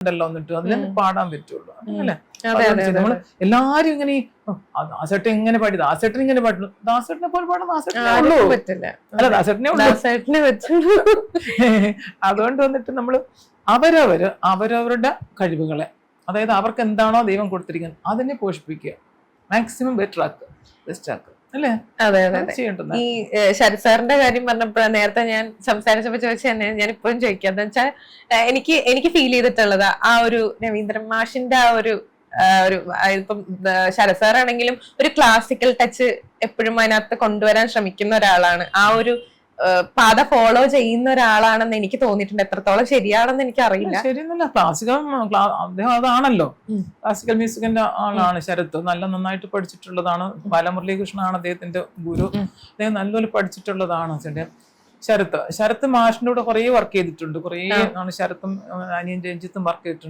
ഉണ്ടല്ലോ എന്നിട്ട് അതിൽ പാടാൻ പറ്റുള്ളൂ. അങ്ങനല്ലേ അതെ നമ്മൾ എല്ലാരും ഇങ്ങനെ ഈ, "ഓ, ആ ദാസേട്ടൻ ഇങ്ങനെ പാടി ദാസേട്ടൻ ഇങ്ങനെ പാടുന്നു. ദാസേട്ടനെ പോലെ പാടാൻ ദാസേട്ടനെ പറ്റില്ല. അല്ല ദാസേട്ടനെ ഉള്ളൂ. ദാസേട്ടനെ പറ്റുള്ളൂ. അതുകൊണ്ട് വന്നിട്ട് നമ്മൾ അവരവര് അവരവരുടെ കഴിവുകളെ അതായത് അവർക്ക് എന്താണോ ദൈവം കൊടുത്തിരിക്കുന്നത് അതിനെ പോഷിപ്പിക്കുക. മാക്സിമം ബെറ്റർ ആക്കുക. ബെസ്റ്റ് ആക്കുക. അല്ലേ? അതെ അതെ ഈ ശരത് സാറിന്റെ കാര്യം പറഞ്ഞപ്പോ നേരത്തെ ഞാൻ സംസാരിച്ചപ്പോ ചോദിച്ചു തന്നെ ഞാൻ ഇപ്പോഴും ചോദിക്കാം എന്താ വെച്ചാൽ എനിക്ക് എനിക്ക് ഫീൽ ചെയ്തിട്ടുള്ളത് ആ ഒരു രവീന്ദ്രൻ മാഷിന്റെ ആ ഒരു ഒരു ഇപ്പം ശരത് സാറാണെങ്കിലും ഒരു ക്ലാസിക്കൽ ടച്ച് എപ്പോഴും അതിനകത്ത് കൊണ്ടുവരാൻ ശ്രമിക്കുന്ന ഒരാളാണ്. ആ ഒരു പാത ഫോളോ ചെയ്യുന്ന ഒരാളാണെന്ന് എനിക്ക് തോന്നിയിട്ടുണ്ട്. എത്രത്തോളം ശരിയാണെന്ന് എനിക്ക് അറിയില്ല ശരിയൊന്നുമില്ല. ക്ലാസിക്കൽ അദ്ദേഹം അതാണല്ലോ. ക്ലാസിക്കൽ മ്യൂസിക്കിന്റെ ആളാണ് ശരത്ത് നല്ല നന്നായിട്ട് പഠിച്ചിട്ടുള്ളതാണ്. ബാലമുരളീകൃഷ്ണനാണ് അദ്ദേഹത്തിന്റെ ഗുരു. അദ്ദേഹം നല്ലപോലെ പഠിച്ചിട്ടുള്ളതാണ് ശരത്ത് ശരത്ത് മാഷിന്റെ കൂടെ കുറേ വർക്ക് ചെയ്തിട്ടുണ്ട്. കുറേ ആണ് ശരത്തും അനിയൻ രഞ്ജിത്തും വർക്ക് ചെയ്തിട്ടുണ്ട്.